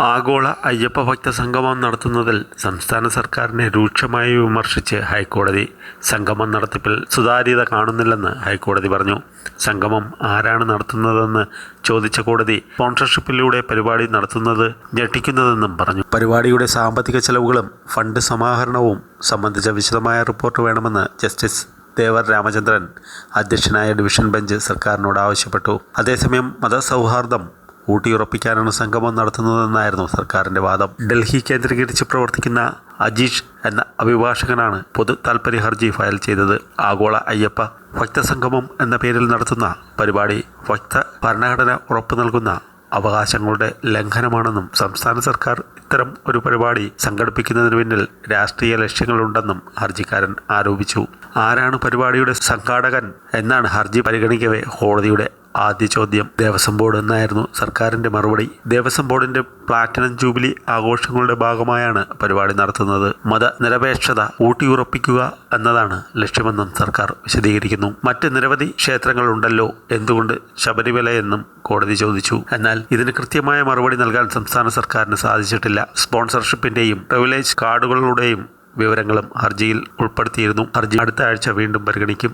ആഗോള അയ്യപ്പ ഭക്ത സംഗമം നടത്തുന്നതിൽ സംസ്ഥാന സർക്കാരിനെ രൂക്ഷമായി വിമർശിച്ച് ഹൈക്കോടതി സംഗമം നടത്തിപ്പിൽ സുതാര്യത കാണുന്നില്ലെന്ന് ഹൈക്കോടതി പറഞ്ഞു. സംഗമം ആരാണ് നടത്തുന്നതെന്ന് ചോദിച്ച കോടതി സ്പോൺസർഷിപ്പിലൂടെ പരിപാടി നടത്തുന്നത് ഞെട്ടിക്കുന്നതെന്നും പറഞ്ഞു. പരിപാടിയുടെ സാമ്പത്തിക ചെലവുകളും ഫണ്ട് സമാഹരണവും സംബന്ധിച്ച വിശദമായ റിപ്പോർട്ട് വേണമെന്ന് ജസ്റ്റിസ് ദേവർ രാമചന്ദ്രൻ അധ്യക്ഷനായ ഡിവിഷൻ ബെഞ്ച് സർക്കാരിനോട് ആവശ്യപ്പെട്ടു. അതേസമയം മതസൗഹാർദ്ദം ഊട്ടിയുറപ്പിക്കാനാണ് സംഗമം നടത്തുന്നതെന്നായിരുന്നു സർക്കാരിന്റെ വാദം. ഡൽഹി കേന്ദ്രീകരിച്ച് പ്രവർത്തിക്കുന്ന അജീഷ് എന്ന അഭിഭാഷകനാണ് പൊതു താൽപ്പര്യ ഹർജി ഫയൽ ചെയ്തത്. ആഗോള അയ്യപ്പ ഭക്തസംഗമം എന്ന പേരിൽ നടത്തുന്ന പരിപാടി ഭക്ത ഭരണഘടന ഉറപ്പു നൽകുന്ന അവകാശങ്ങളുടെ ലംഘനമാണെന്നും സംസ്ഥാന സർക്കാർ ഇത്തരം ഒരു പരിപാടി സംഘടിപ്പിക്കുന്നതിന് പിന്നിൽ രാഷ്ട്രീയ ലക്ഷ്യങ്ങളുണ്ടെന്നും ഹർജിക്കാരൻ ആരോപിച്ചു. ആരാണ് പരിപാടിയുടെ സംഘാടകൻ എന്നാണ് ഹർജി പരിഗണിക്കവേ കോടതിയുടെ ആദ്യ ചോദ്യം. ദേവസ്വം ബോർഡ് എന്നായിരുന്നു സർക്കാരിന്റെ മറുപടി. ദേവസ്വം ബോർഡിന്റെ പ്ലാറ്റിനം ജൂബിലി ആഘോഷങ്ങളുടെ ഭാഗമായാണ് പരിപാടി നടത്തുന്നത്. മതനിരപേക്ഷത ഊട്ടിയുറപ്പിക്കുക എന്നതാണ് ലക്ഷ്യമെന്നും സർക്കാർ വിശദീകരിക്കുന്നു. മറ്റ് നിരവധി ക്ഷേത്രങ്ങളുണ്ടല്ലോ എന്തുകൊണ്ട് ശബരിമല എന്നും കോടതി ചോദിച്ചു. എന്നാൽ ഇതിന് കൃത്യമായ മറുപടി നൽകാൻ സംസ്ഥാന സർക്കാരിന് സാധിച്ചിട്ടില്ല. സ്പോൺസർഷിപ്പിന്റെയും പ്രിവിലേജ് കാർഡുകളുടെയും വിവരങ്ങളും ഹർജിയിൽ ഉൾപ്പെടുത്തിയിരുന്നു. ഹർജി അടുത്ത ആഴ്ച വീണ്ടും പരിഗണിക്കും.